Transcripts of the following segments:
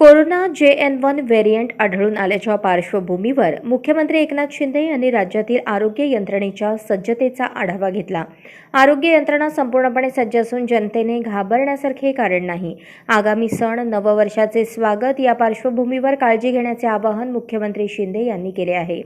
Corona जे N one variant आढळून आल्याच्या पार्श्वभूमीवर मुख्यमंत्री एकनाथ शिंदे यांनी राज्यातील आरोग्य यंत्रणेच्या सज्जतेचा आढावा घेतला. आरोग्य यंत्रणा संपूर्णपणे सज्ज असून जनतेने घाबरण्यासारखे कारण नाही. आगामी सण नववर्षाचे स्वागत या पार्श्वभूमीवर काळजी घेण्याचे आवाहन मुख्यमंत्री शिंदे यांनी केले आहे.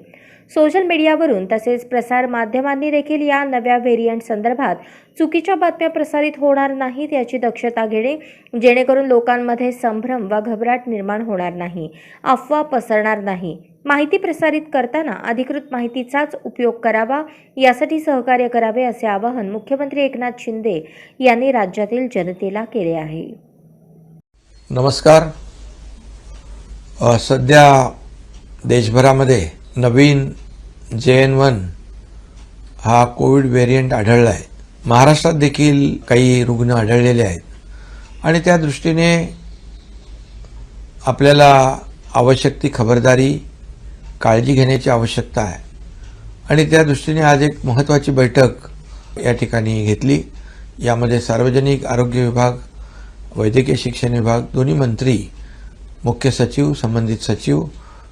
सोशल मीडियावरून तसेच प्रसार माध्यमांनी देखील या नव्या व्हेरियंट संदर्भात चुकीच्या बातम्या प्रसारित होणार नाहीत याची दक्षता घेणे जेणेकरून लोकांमध्ये संभ्रम वा घबराट निर्माण होणार नाही अफवा पसरणार नाही. माहिती प्रसारित करताना अधिकृत माहितीचाच उपयोग करावा यासाठी सहकार्य करावे असे आवाहन मुख्यमंत्री एकनाथ शिंदे यांनी राज्यातील जनतेला केले आहे. नमस्कार. सध्या देशभरामध्ये नवीन जे एन वन हा कोविड व्हेरियंट आढळला आहे महाराष्ट्रात देखील काही रुग्ण आढळलेले आहेत. आणि त्या दृष्टीने आपल्याला आवश्यक ती खबरदारी काळजी घेण्याची आवश्यकता आहे. आणि त्या दृष्टीने आज एक महत्त्वाची बैठक या ठिकाणी घेतली. यामध्ये सार्वजनिक आरोग्य विभाग वैद्यकीय शिक्षण विभाग दोन्ही मंत्री मुख्य सचिव संबंधित सचिव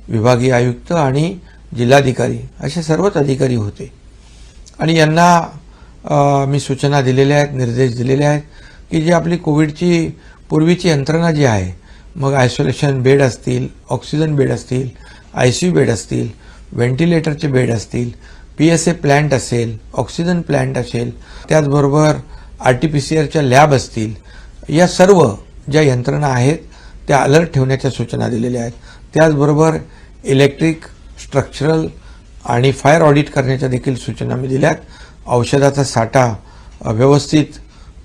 विभागीय आयुक्त आणि जिल्हाधिकारी असे सर्वच अधिकारी होते. आणि यांना मी सूचना दिलेल्या आहेत निर्देश दिलेले आहेत की जी आपली कोविडची पूर्वीची यंत्रणा जी आहे मग आयसोलेशन बेड असतील ऑक्सिजन बेड असतील आय सी यू बेड असतील व्हेंटिलेटरचे बेड असतील पी एस ए प्लॅन्ट असेल ऑक्सिजन प्लॅन्ट असेल त्याचबरोबर आर टी पी सी आरच्या लॅब असतील या सर्व ज्या यंत्रणा आहेत त्या अलर्ट ठेवण्याच्या सूचना दिलेल्या आहेत. त्याचबरोबर इलेक्ट्रिक स्ट्रक्चरल आणि फायर ऑडिट करण्याच्या देखील सूचना मी दिल्यात. औषधाचा साठा व्यवस्थित